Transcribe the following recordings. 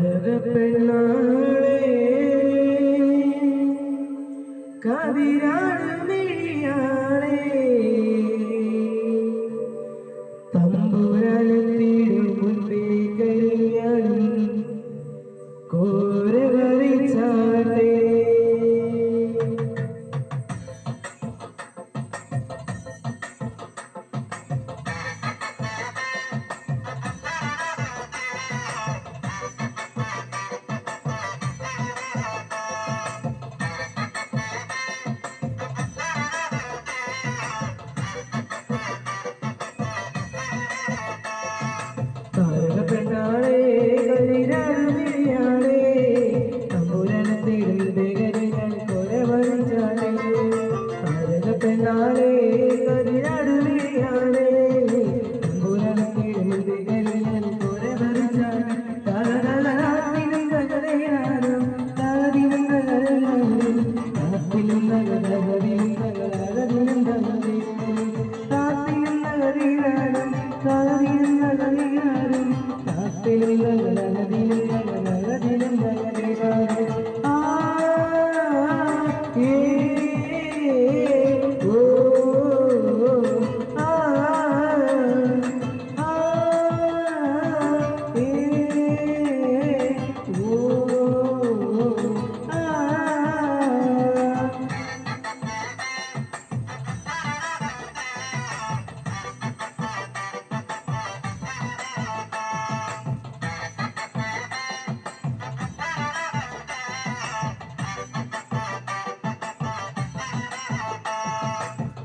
താരകപ്പെണ്ണാളെ കതിരാണ് മിഴിയാളെ തമ്പുരാനെത്തിയിടും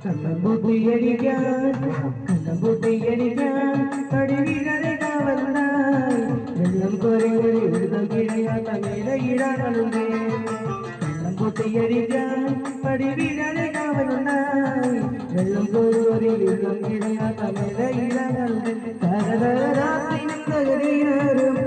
கண்ணம் புத்தியடிக்கான் கண்ணம் புத்தியடிக்கான் படிவிகளை காவல்தான் வெள்ளம் குறைகள் விழுதம் கிழியா தங்கிட இடாமலுமே கண்ணம் புத்தியடிக்கான் படிவிகளை காவல்தான் வெள்ளம் குறைகள் விழுதம் கிழியா தங்கிட இடாமலுமே தரதராத்தின் தகுதியாரும்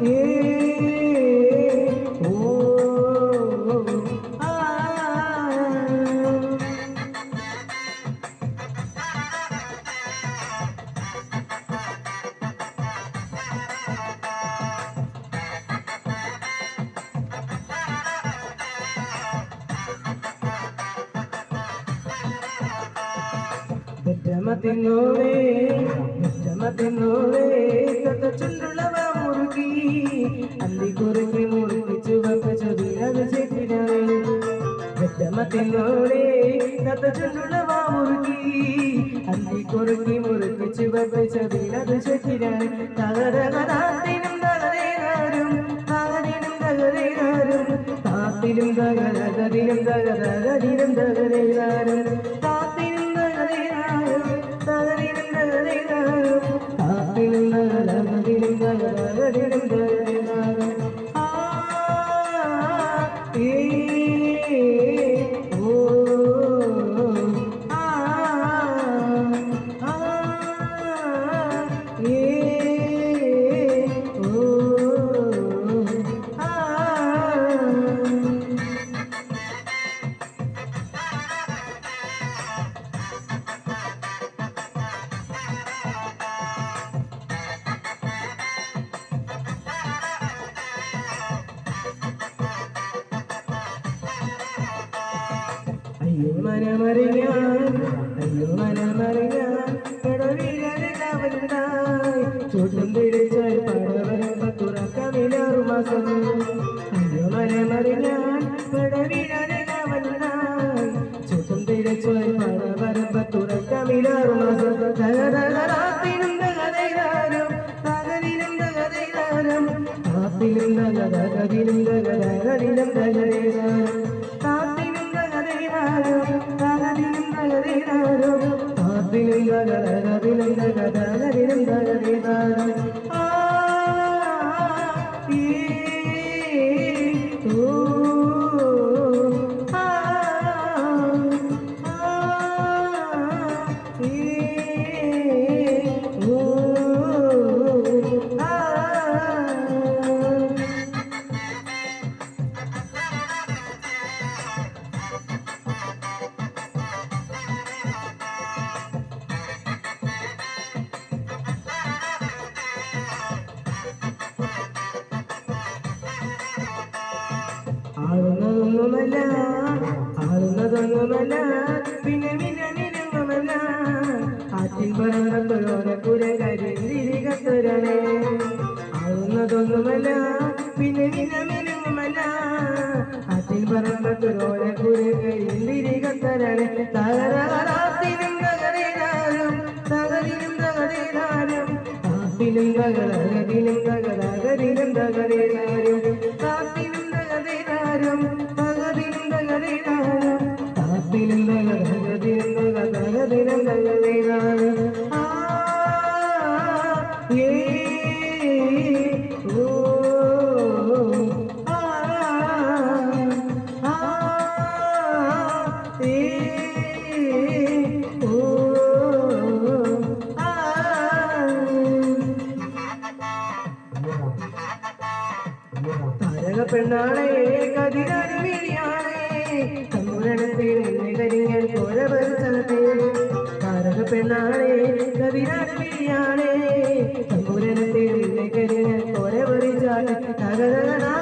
Yeah. ജന്മത്തിനോടെ ജന്മത്തിനോടെ ചുണ്ടുള്ളവ മുറുകി അല്ലി കുറുകി മുറുകി ചുവപ്പ് ചൊരിയത് ചെക്കിനാണ് ജന്മത്തിനോടെ ചുണ്ടുള്ളവ മുറുകി അല്ലി കുറുകി മുറുകി ചുവപ്പ് ചൊരിയത് ചെക്കിനാണ് തകരകരാത്തിനും തകരേകാരും തകരിനും തകരേകാരും താത്തിലും മനമറിയാൻ മനമറിയാൻ കടവിലെ കാവലുണ്ടായി ചൂട്ടും പിടിച്ചാൽ പടവരുമ്പ തുറക്കമില്ലാറു മാസം അയ്യോ മനമറിയാൻ കടവിലെ കാവലുണ്ടായി ചൂട്ടും പിടിച്ചാൽ പടവരുമ്പ തുറക്കമില്ലാറു മാസം തകതകരാത്തിനും തകതൈതാരും കാത്തിനും തകതകതിനും തകതകതിനും തകതൈതാരും തകതൈതാരും കാത്തിനും ആളുന്നതൊന്നുമല്ല ആളുന്നതൊന്നുമല്ല പിന്നെ മിന്നമിനുമല്ല ആറ്റിൻ പറന്നത്തോടെ പുരകരിന്തിരി കത്തരണേ. ആളുന്നതൊന്നുമല്ല പിന്നെ മിന്നമിനുമല്ല ആറ്റിൻ പറന്നത്തോടെ പുരകരിന്തിരി കത്തരണേ. തകരാറാത്തിനും തകരേതാരും തകരിനും തകരേതാരും കാത്തിനും തകരകതിനും തകരാകരിനും പെണ്ണാളെ കതിരരുമിഴിയാണേ തമ്പുരണത്തിൽ നിന്നികരിഞ്ഞാൽ കോര പരിസരത്തെ താരക പെണ്ണാളെ കതിരരുമിഴിയാണേ തമ്പുരണത്തിൽ നിന്നികരിഞ്ഞാൽ കോര പരിച്ചാൽ തകരകനാ